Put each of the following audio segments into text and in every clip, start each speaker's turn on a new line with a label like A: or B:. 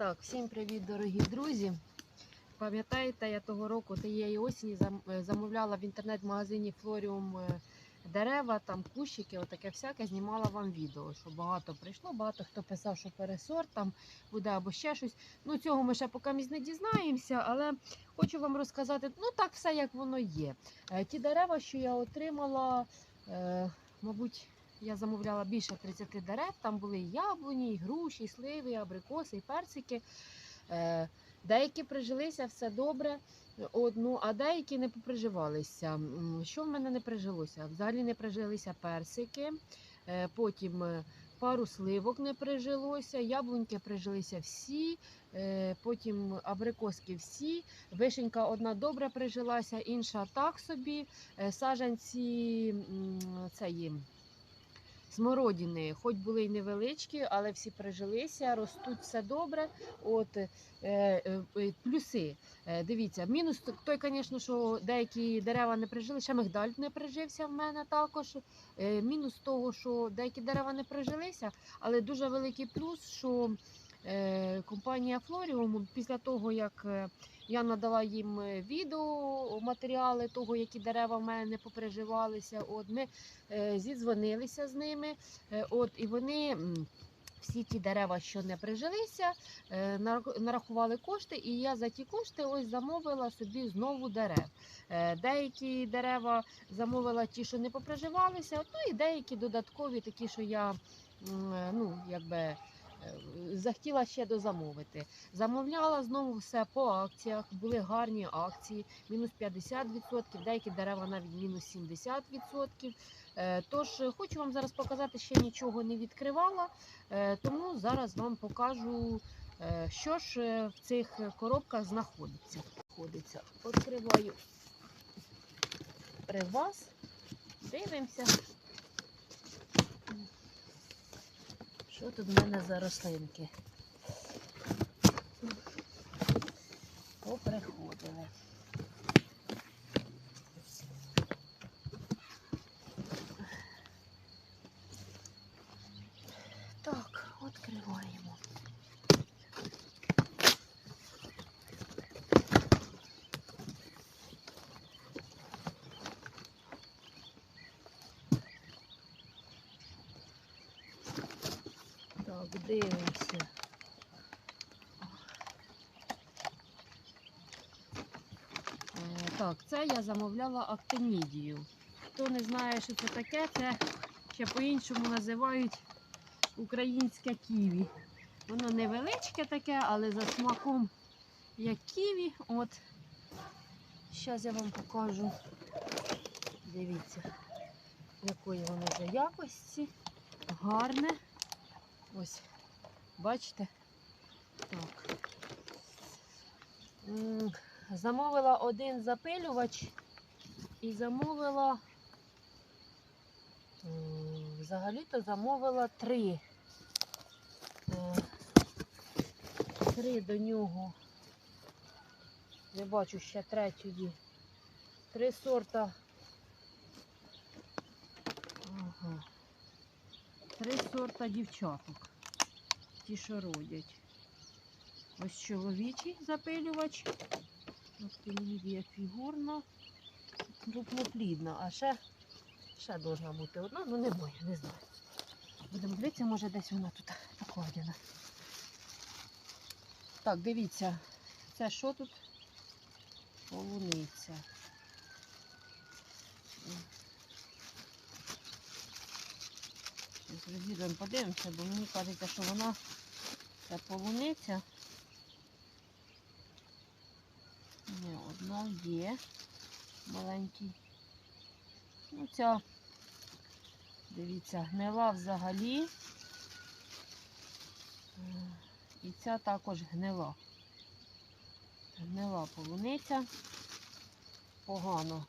A: Так, всім привіт, дорогі друзі. Пам'ятаєте, я того року тієї осені е, замовляла в інтернет-магазині Флоріум е, дерева, там кущики, отаке всяке, знімала вам відео, що багато прийшло, багато хто писав, що пересорт там буде або ще щось. Ну, цього ми ще поки не дізнаємося, але хочу вам розказати, ну так все як воно є. Е, Ті дерева, що я отримала, мабуть, я замовляла більше 30 дерев. Там були і яблуні, і груші, і сливи, і абрикоси, і персики. Е, Деякі прижилися, все добре. От, ну, а деякі не поприживалися. Що в мене не прижилося? Взагалі не прижилися персики, е, потім е, пару сливок не прижилося, яблуньки прижилися всі, потім абрикоски всі. Вишенька одна добре прижилася, інша так собі. Е, Саджанці м, цієї смородини, хоч були й невеличкі, але всі прижилися, ростуть все добре. От е, е, е, плюси. Е, дивіться, мінус той, звісно, що деякі дерева не прижили, ще мигдаль не прижився в мене також. Е, мінус того, що деякі дерева не прижилися, але дуже великий плюс, що е, компанія Флоріум після того, як е, я надала їм е, відео, матеріали того, які дерева в мене не поприживалися. От ми е, зідзвонилися з ними. Е, от і вони. Всі ті дерева, що не прижилися, нарахували кошти, і я за ті кошти ось замовила собі знову дерев. Деякі дерева замовила ті, що не поприживалися, ну і деякі додаткові, такі, що я ну, якби, захотіла ще дозамовити. Замовляла знову все по акціях, були гарні акції, мінус 50%, деякі дерева навіть мінус 70%. Е, Тож е, хочу вам зараз показати, ще нічого не відкривала, е, тому зараз вам покажу, що ж в цих коробках. Знаходиться. Відкриваю при вас, дивимося. Що тут в мене за рослинки? Поприходили. Так, відкриваємо. Так, дивимося. Е, Так, це я замовляла актинідію. Хто не знає, що це таке, це ще по-іншому називають українське ківі. Воно невеличке таке, але за смаком як ківі. От. Зараз я вам покажу. Дивіться, якої воно вже якості. Гарне. Ось, бачите? Так. Замовила один запилювач і замовила. Взагалі-то замовила три. Е, Три до нього. Не бачу ще третьої. Три сорта. Три сорта дівчаток. Ті, що родять. Ось чоловічий запилювач. Актинідія фігурна. Крупноплідна. А ще, ще должна бути одна, ну немає, не знаю. Будемо дивитися, може десь вона тут покладена. Так, дивіться, це що тут? Полуниця. Відійдемо подивимося, бо мені кажеться, що вона це полуниця. Не, одна є. Маленький. Ну, ця, дивіться, гнила взагалі. І ця також гнила. Гнила полуниця. Погано.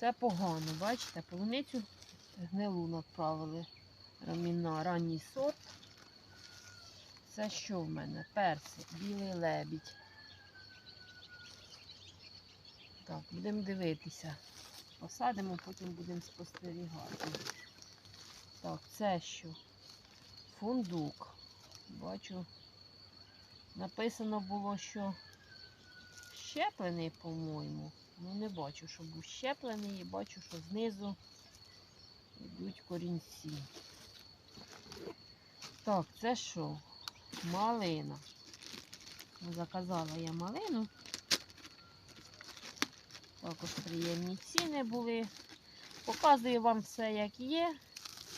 A: Це погано, бачите, полуницю гнилу направили. Раміна, ранній сорт. Це що в мене? Персик, білий лебідь. Так, будемо дивитися. Посадимо, потім будемо спостерігати. Так, це що? Фундук. Бачу Написано було, що щеплений, по-моєму. Ну, не бачу, що був щеплений, бачу, що знизу йдуть корінці. Так, це що? Малина. Ну, Заказала я малину. Також приємні ціни були. Показую вам все, як є.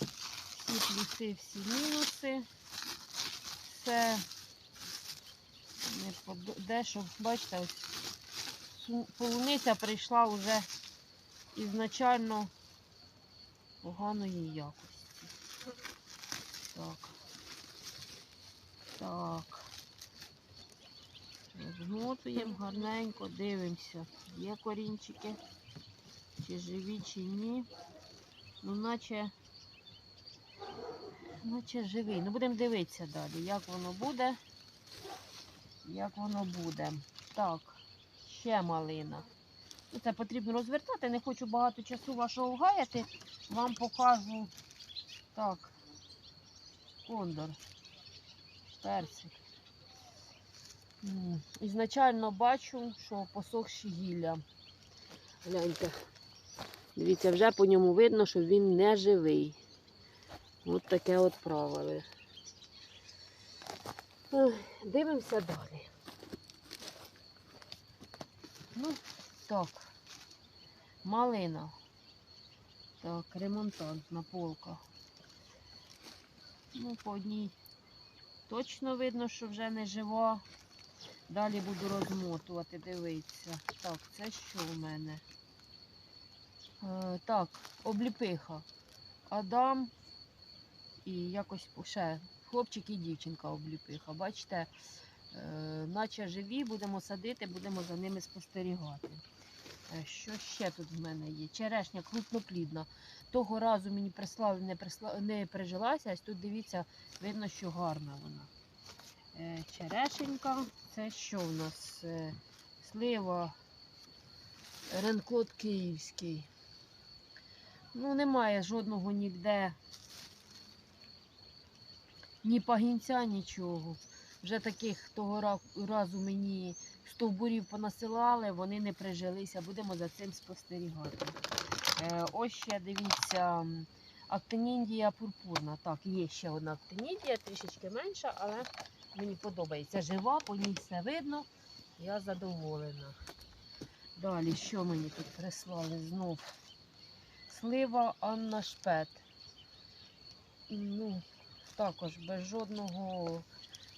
A: Всі плюси, всі мінуси. Все не подо... дещо, бачите, ось полуниця прийшла вже ізначально поганої якості. Так. Так. Розмотуємо гарненько, дивимося, є корінчики, чи живі, чи ні. Ну, наче, наче живий. Ну, будемо дивитися далі, як воно буде. Як воно буде. Так, ще малина. Це потрібно розвертати. Не хочу багато часу вашого гаяти. Вам покажу. Так, кондор, персик. Ізначально бачу, що посохші гілля. Гляньте. Дивіться, вже по ньому видно, що він не живий. От таке от правило. Дивимося далі. Ну, так. Малина. Так, ремонтантна полка. Ну, по одній точно видно, що вже не жива. Далі буду розмотувати, дивитися. Так, це що в мене? Е, так, обліпиха. Адам і якось ще хлопчик і дівчинка обліпиха. Бачите, е, наче живі, будемо садити, будемо за ними спостерігати. Е, Що ще тут в мене є? Черешня крупноплідна. Того разу мені прислали, не, присла... не прижилася, ось тут дивіться, видно, що гарна вона. Е, Черешенька, це що в нас? Е, Слива, ренкот київський. Ну, немає жодного ніде ні пагінця, нічого. Вже таких того разу мені стовбурів понасилали, вони не прижилися. Будемо за цим спостерігати. Е, ось ще дивіться, м, актинідія пурпурна. Так, є ще одна актинідія, трішечки менша, але мені подобається. Жива, по ній все видно. Я задоволена. Далі, що мені тут прислали знов? Слива Анна Шпет. Ну, також без жодного,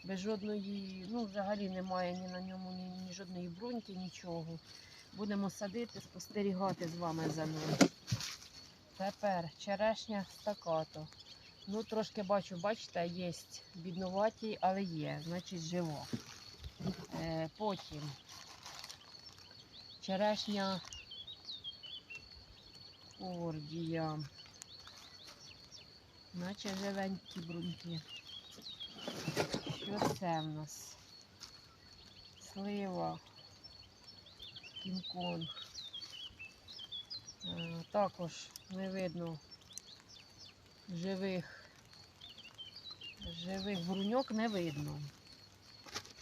A: без жодної, ну взагалі немає ні на ньому ні, ні жодної бруньки, нічого. Будемо садити, спостерігати з вами за ним. Тепер черешня стакато. Ну, трошки бачу, бачите, є бідноваті, але є, значить жива. Е, потім черешня ордія. Наче живенькі бруньки. Що це в нас? Слива, кінг-конг. Е, Також не видно живих, живих бруньок не видно.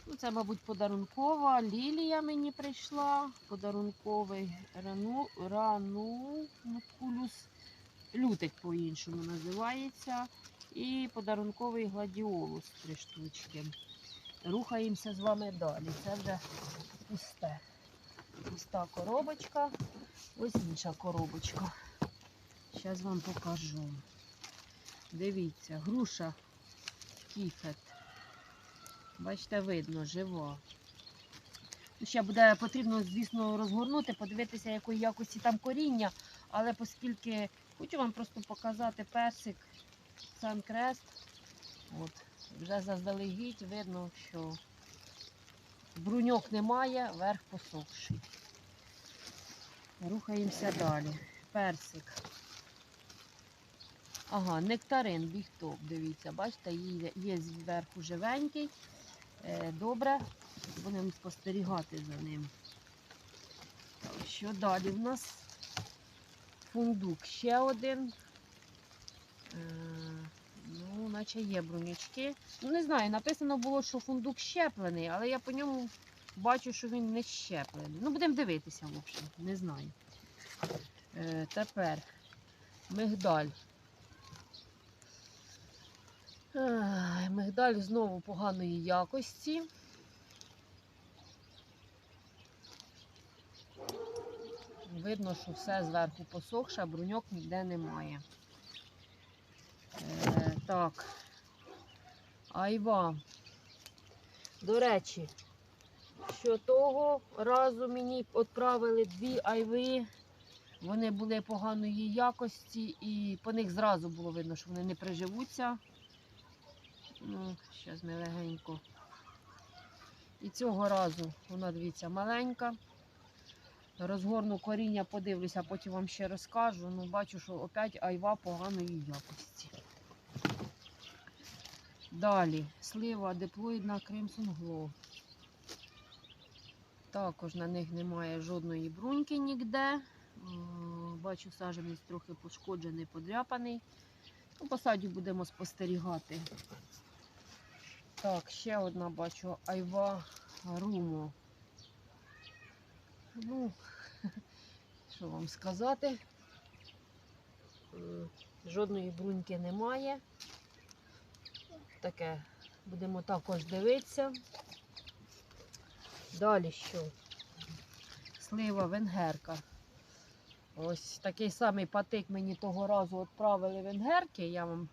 A: Ну, це, мабуть, подарункова. Лілія мені прийшла. Подарунковий рану, ранункулюс. Лютик по-іншому називається. І подарунковий гладіолус три штучки. Рухаємося з вами далі. Це вже пусте. Пуста коробочка. Ось інша коробочка. Зараз вам покажу. Дивіться, груша кіфет. Бачите, видно, жива. Ну, Ще буде потрібно, звісно, розгорнути, подивитися, якої якості там коріння. Але оскільки хочу вам просто показати персик Санкрест. От, вже заздалегідь видно, що бруньок немає, верх посохший. Рухаємося далі. Персик. Ага, нектарин, бігтоп, дивіться, бачите, є, зверху живенький. Е, добре, будемо спостерігати за ним. Що далі в нас? Фундук ще один. Наче є брунячки. Ну, не знаю, написано було, що фундук щеплений, але я по ньому бачу, що він не щеплений. Ну, будемо дивитися, в общем, не знаю. Е, тепер мигдаль. Ай, мигдаль знову поганої якості. Видно, що все зверху посохше, а бруньок ніде немає. Так. Айва. До речі, що того разу мені відправили дві айви. Вони були поганої якості і по них зразу було видно, що вони не приживуться. Ну, зараз ми легенько. І цього разу вона, дивіться, маленька. Розгорну коріння, подивлюся, потім вам ще розкажу. Ну, бачу, що опять айва поганої якості. Далі слива диплоїдна Crimson Glow. Також на них немає жодної бруньки ніде. Бачу, саджанець трохи пошкоджений, подряпаний. Ну, посадю будемо спостерігати. Так, ще одна бачу айва румо. Ну, що вам сказати? Жодної бруньки немає. Таке будемо також дивитися. Далі що? Слива венгерка. Ось такий самий патик мені того разу відправили венгерки. Я вам,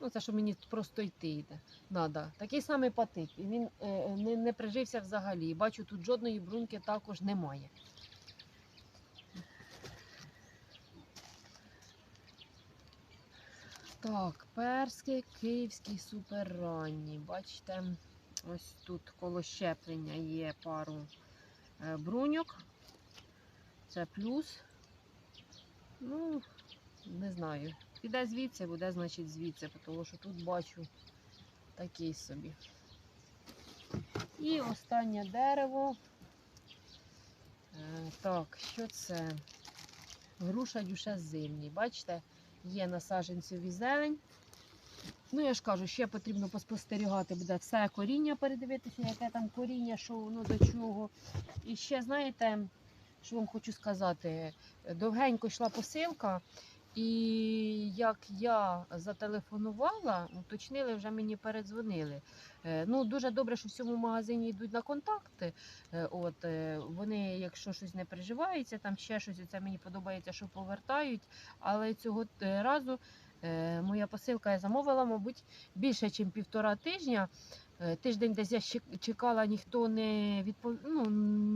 A: ну це що мені просто йти йде. Надо. Такий самий патик. І він е, не, не прижився взагалі. Бачу, тут жодної бруньки також немає. Так, перський київський суперранній. Бачите, ось тут коло щеплення є пару е, бруньок. Це плюс. Ну, не знаю. Піде звідси, буде, значить, звідси, тому що тут бачу такий собі. І останнє дерево. Е, так, що це? Груша дюша зимній. Бачите, є на саджанцеві зелень. Ну, я ж кажу, ще потрібно поспостерігати, буде все коріння передивитися, яке там коріння, що воно до чого. І ще, знаєте, що вам хочу сказати, довгенько йшла посилка, і як я зателефонувала, уточнили, вже мені передзвонили. Е, Ну, дуже добре, що в цьому магазині йдуть на контакти. Е, От, е, вони, якщо щось не переживається, там ще щось, це мені подобається, що повертають. Але цього разу моя посилка я замовила, мабуть, більше, ніж півтора тижня. Е, Тиждень десь я чекала, ніхто не відпов... ну,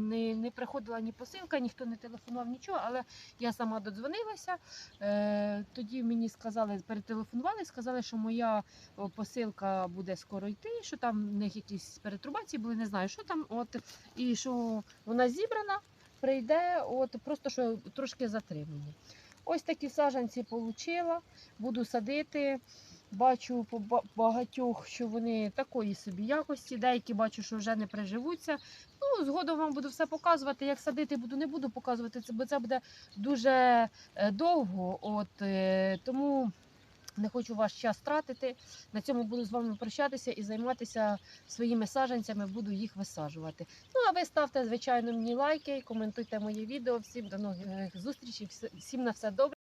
A: не, не приходила ні посилка, ніхто не телефонував, нічого, але я сама додзвонилася. Е, тоді мені сказали, перетелефонували, сказали, що моя посилка буде скоро йти, що там в них якісь перетрубації були, не знаю, що там. От, і що вона зібрана, прийде, от, просто що трошки затримані. Ось такі саджанці отримала, буду садити. Бачу по багатьох, що вони такої собі якості. Деякі бачу, що вже не приживуться. Ну, згодом вам буду все показувати. Як садити буду, не буду показувати бо це буде дуже е, довго. От, е, тому не хочу ваш час тратити. На цьому буду з вами прощатися і займатися своїми саджанцями, буду їх висаджувати. Ну, а ви ставте, звичайно, мені лайки, коментуйте моє відео. Всім до нових зустрічей, всім на все добре.